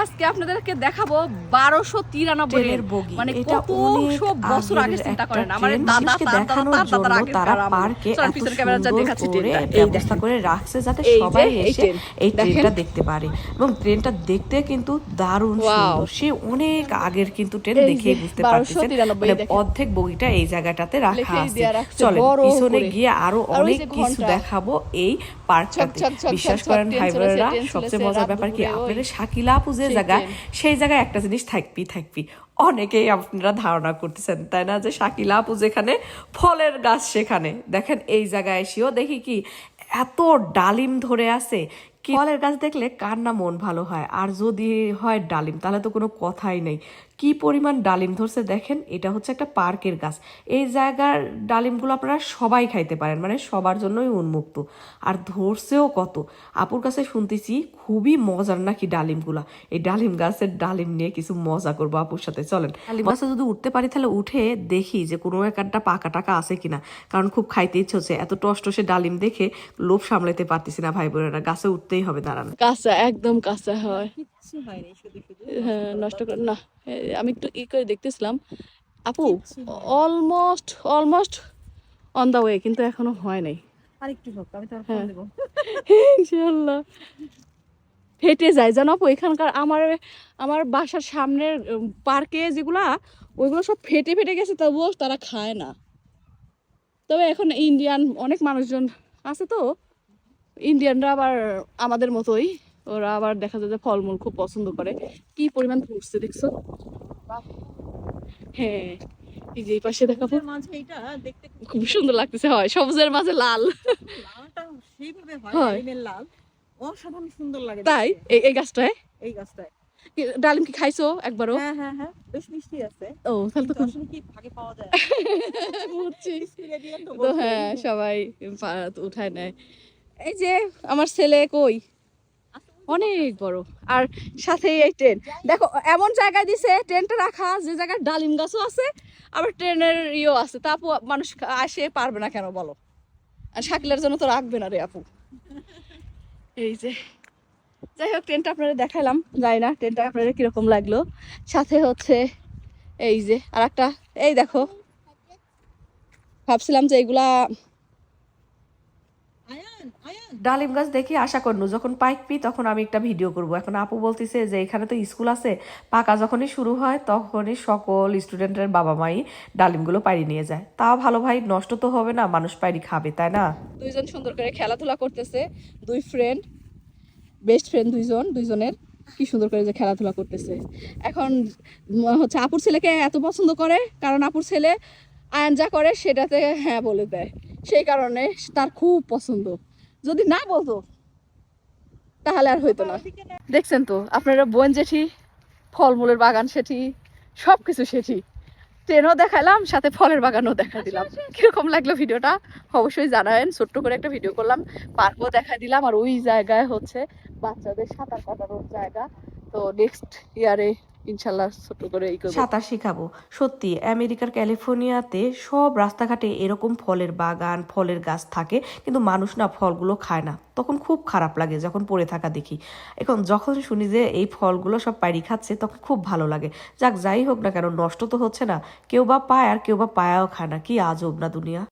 আজকে আপনাদেরকে দেখাবো বারোশো তিরানব্বই মানে বছর আগে আগের চিন্তা করেন। আমার দাদা দাদা দেখানোর জন্য তারা পার্কে ব্যবস্থা করে রাখছে যাতে সবাই এসে এই ট্রেনটা দেখতে পারে। এবং ট্রেনটা দেখতে কিন্তু দারুণ সুন্দর। সে অনেক আগের কিন্তু ট্রেন দেখে বুঝতে 1293 পারতেছেন মানে অর্ধেক বগিটা এই জায়গাটাতে রাখা আছে। বড় পিছনে গিয়ে আরও অনেক কিছু দেখাবো এই পার্কটাতে। বিশ্বাস করেন ভাই বোনেরা সবচেয়ে মজার ব্যাপার কি আপনাদের শাকিলা আপু যে সেই জায়গায় সেই জায়গায় একটা জিনিস থাকবি থাকবি। অনেকেই আপনারা ধারণা করতেছেন তাই না? যে শাকিল আপু যেখানে ফলের গাছ সেখানে। দেখেন এই জায়গায় এসেও দেখি কি এত ডালিম ধরে আছে ফলের গাছ দেখলে কার না মন ভালো হয়? আর যদি হয় ডালিম তাহলে তো কোনো কথাই নেই। কি পরিমাণ ডালিম ধরছে দেখেন? এটা হচ্ছে একটা পার্কের গাছ। এই জায়গার ডালিমগুলো আপনারা সবাই খাইতে পারেন মানে সবার জন্যই উন্মুক্ত। আর ধরছেও কত? আপুর কাছে শুনতেছি খুবই মজার নাকি ডালিমগুলা। এই ডালিম গাছের ডালিম নিয়ে কিছু মজা করব আপুর সাথে চলেন। ডালিম গাছে যদি উঠতে পারি তাহলে উঠে দেখি যে কোনো একটা পাকা টাকা আছে কিনা। কারণ খুব খাইতে ইচ্ছে হচ্ছে। এত টসটসে ডালিম দেখে লোভ সামলাতে পারতেছি না ভাই বোনেরা গাছে উঠতেই হবে দাঁড়ানো। কাঁচা একদম কাঁচা হয়। হ্যাঁ নষ্ট করে না আমি একটু ই করে দেখতেছিলাম। আপু almost almost on the way কিন্তু এখনও হয় নাই। আরেকটু হোক আমি তো হ্যাঁ। ফোন দেবো। ইনশাল্লাহ হেঁটে যায় জানো আপু এখানকার আমার আমার বাসার সামনের পার্কে যেগুলা ওইগুলো সব ফেটে ফেটে গেছে তবুও তারা খায় না। তবে এখন ইন্ডিয়ান অনেক মানুষজন আছে তো ইন্ডিয়ানরা আবার আমাদের মতোই। ওরা আবার দেখা যায় যে ফলমূল খুব পছন্দ করে। কি পরিমাণ ধরছে দেখছ? হ্যাঁ এই যে পাশে দেখাবো। খুব সুন্দর লাগতেছে হয়। সবুজের মাঝে লাল। অসাধারণ সুন্দর লাগে তাই? এই এই গাছটায়? এই গাছটায়। ডালিম কি খাইছো একবারও? হ্যাঁ হ্যাঁ হ্যাঁ বেশ মিষ্টি আছে। ও তাহলে তো আসলে কি ভাগে পাওয়া যায়? বুঝছি। তো তো হ্যাঁ সবাই উঠায় নেয়। এই যে আমার ছেলে কই? অনেক বড়। আর সাথে এই ট্রেন। দেখো, এমন জায়গায় দিছে, ট্রেনটা রাখা, যে জায়গায় ডালিম গাছও আছে, আবার ট্রেনের ইয়েও আছে। তা আপু, মানুষ আসে, পারবে না কেন বলো? আর শাকিলের জন্য তো রাখবে না রে আপু। এই যে। যাই হোক, ট্রেনটা আপনারা দেখালাম যাই না ট্রেনটা আপনাদের কীরকম লাগল। সাথে হচ্ছে এই যে আর একটা এই দেখো। ভাবছিলাম যে এগুলা ডালিম গাছ দেখি আশা করনু যখন পাইকবি তখন আমি একটা ভিডিও করব। এখন আপু বলতেছে যে এখানে তো স্কুল আছে পাকা যখনই শুরু হয় তখনই সকল স্টুডেন্টের বাবা মাই ডালিমগুলো পাড়ি নিয়ে যায়। তাও ভালো ভাই নষ্ট তো হবে না মানুষ পাড়ি খাবে তাই না? দুইজন সুন্দর করে খেলাধুলা করতেছে দুই ফ্রেন্ড বেস্ট ফ্রেন্ড দুইজন দুইজনের কি সুন্দর করে যে খেলাধুলা করতেছে। এখন হচ্ছে আপুর ছেলেকে এত পছন্দ করে কারণ আপুর ছেলে আয়ন যা করে সেটাতে হ্যাঁ বলে দেয়। সেই কারণে তার খুব পছন্দ। যদি না বলতো তাহলে আর হইতো না। দেখছেন তো আপনারা বোন জেঠি ফলমূলের বাগান সেটি সব কিছু সেটি ট্রেনও দেখালাম সাথে ফলের বাগানও দেখা দিলাম। কীরকম লাগল ভিডিওটা? অবশ্যই জানাবেন ছোট্ট করে একটা ভিডিও করলাম। পার্কও দেখা দিলাম আর ওই জায়গায় হচ্ছে বাচ্চাদের সাঁতার কাটানোর জায়গা। তো নেক্সট ইয়ারে ইনশাল্লাহ ছোট্ট করে এই সাঁতার শিখাবো। সত্যি, আমেরিকার ক্যালিফোর্নিয়াতে সব রাস্তাঘাটে এরকম ফলের বাগান, ফলের গাছ থাকে, কিন্তু মানুষ না ফলগুলো খায় না। তখন খুব খারাপ লাগে যখন পড়ে থাকা দেখি। এখন যখন শুনি যে এই ফলগুলো সব পাইরি খাচ্ছে, তখন খুব ভালো লাগে। যাক, যাই হোক না কেন, নষ্ট তো হচ্ছে না। কেউ বা পায় আর কেউ বা পায়াও খায় না। কি আজব না দুনিয়া।